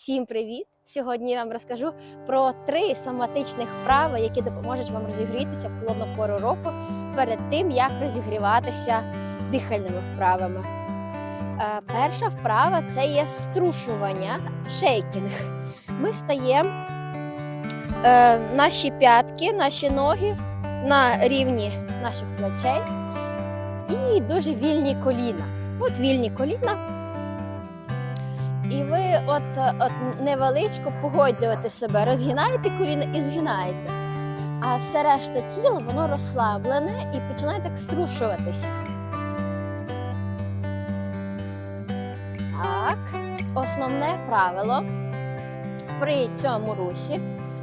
Всім привіт! Сьогодні я вам розкажу про три соматичних вправи, які допоможуть вам розігрітися в холодну пору року перед тим, як розігріватися дихальними вправами. Е, Перша вправа це є струшування, шейкінг. Ми стаємо е, наші п'ятки, наші ноги на рівні наших плечей і дуже вільні коліна. От вільні коліна. І ви от, от невеличко погоджуєте себе, розгинаєте коліна і згинаєте. А все решта тіла воно розслаблене і починає так струшуватися. Так, основне правило при цьому русі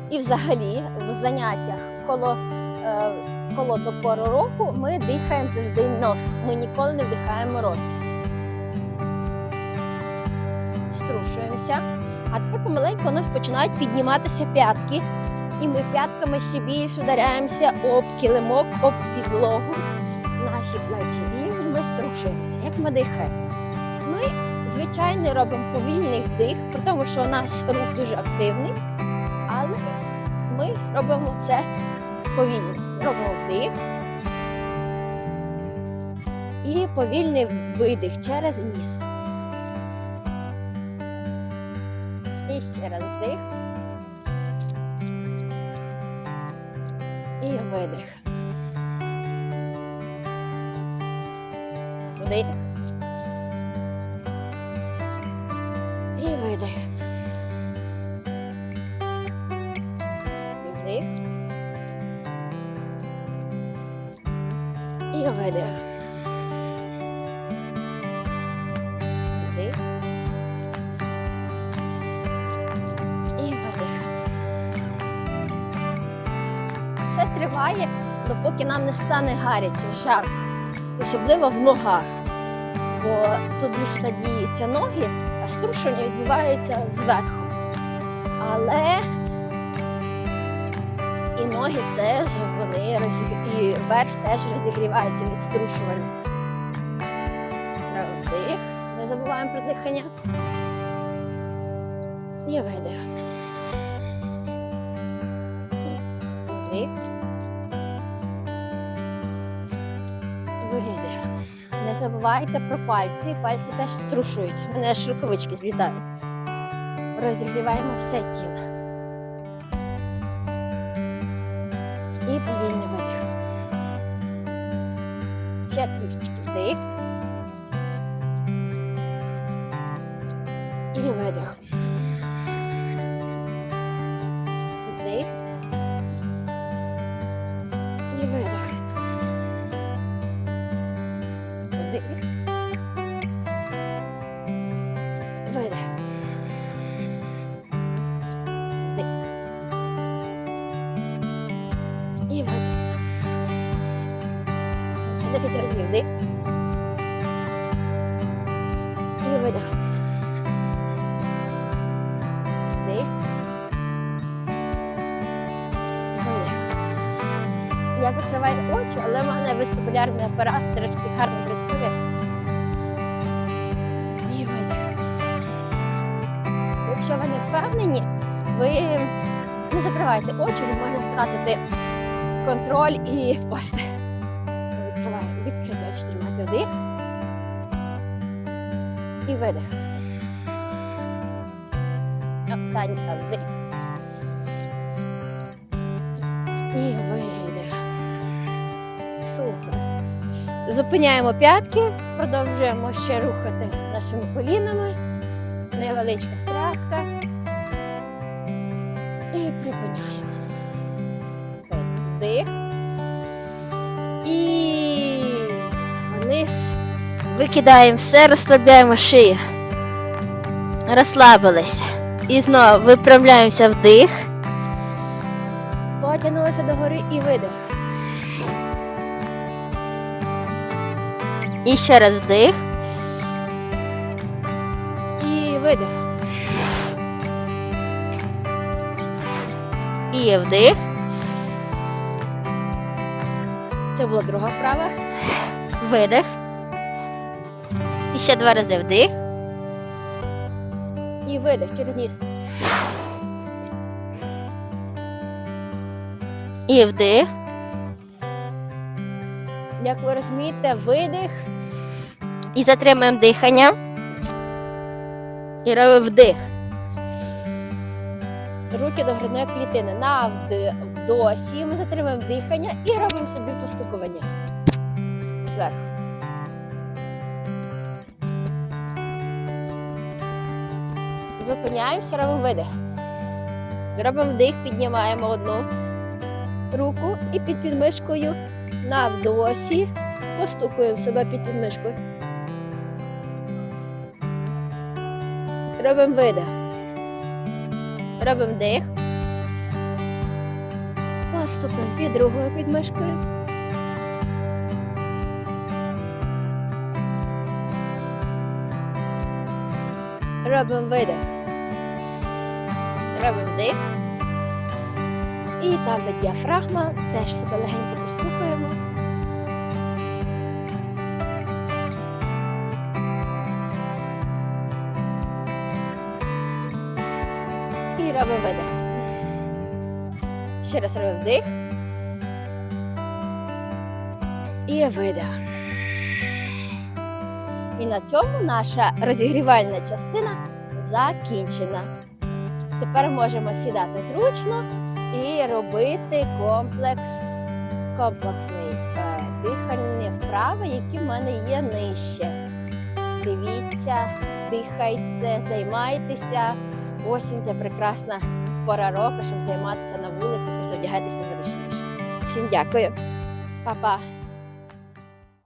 і взагалі в заняттях в, холо, е, в холодну пору року ми дихаємо завжди нос. Ми ніколи не вдихаємо рот струшуємося. А тепер помаленьку у нас починають підніматися п'ятки. І ми п'ятками ще більше вдаряємося об килимок, об підлогу. Наші плечі вільні, ми струшуємося, як ми дихаємо. Ми, звичайно, робимо повільний вдих, при тому, що у нас рух дуже активний, але ми робимо це повільно. Робимо вдих і повільний видих через ніс. І ще раз вдих. І видих. Вдих. І видих. Вдих. І видих. Це триває, допоки нам не стане гаряче, жарко, особливо в ногах. Бо тут більше задіються ноги, а струшення відбувається зверху. Але і ноги теж вони розіг... і верх теж розігрівається від струшування. Вдих. Не забуваємо про дихання. І видих. Вдих. Видих. Не забувайте про пальці. Пальці теж струшуються. У мене аж рукавички злітають. Розігріваємо все тіло. І повільний видих. Ще трішечки вдих. І видих. 10 разів вдих. І видих. Вдих. Видих. Я закриваю очі, але в мене вестибулярний апарат трошки гарно працює. І видих. Якщо ви не впевнені, ви не закривайте очі, ви можете втратити контроль і впасти. Відкриваю, відкриті очі тримайте вдих. І видих. Останній раз вдих. І видих. Супер. Зупиняємо п'ятки, продовжуємо ще рухати нашими колінами. Невеличка стряска. І припиняємо. Вдих. Викидаємо все, розслабляємо шию. Розслабилися. І знову виправляємося вдих. Потягнулися догори і видих. І ще раз вдих. І видих. І вдих. Це була друга вправа. Видих. І ще два рази вдих. І видих через ніс. І вдих. Як ви розумієте, видих І затримуємо дихання. І робимо вдих. руки до грудної клітини. На вдосі ми затримуємо дихання і робимо собі постукування. Зверху. Зупиняємося, робимо видих. Робимо вдих, піднімаємо одну руку і під підмишкою на вдосі постукуємо себе під підмишкою. Робимо видих. Робимо вдих. Постукаємо під другою підмишкою. Робимо видих. Робимо вдих. І там, де діафрагма, теж себе легенько постукаємо. І робимо видих. Ще раз робимо вдих. І видих. І на цьому наша розігрівальна частина закінчена. Тепер можемо сідати зручно і робити комплекс, комплексний е, дихальні вправи, які в мене є нижче. Дивіться, дихайте, займайтеся. Осінь це прекрасна пора року, щоб займатися на вулиці, просто вдягайтеся зручніше. Всім дякую, Па-па!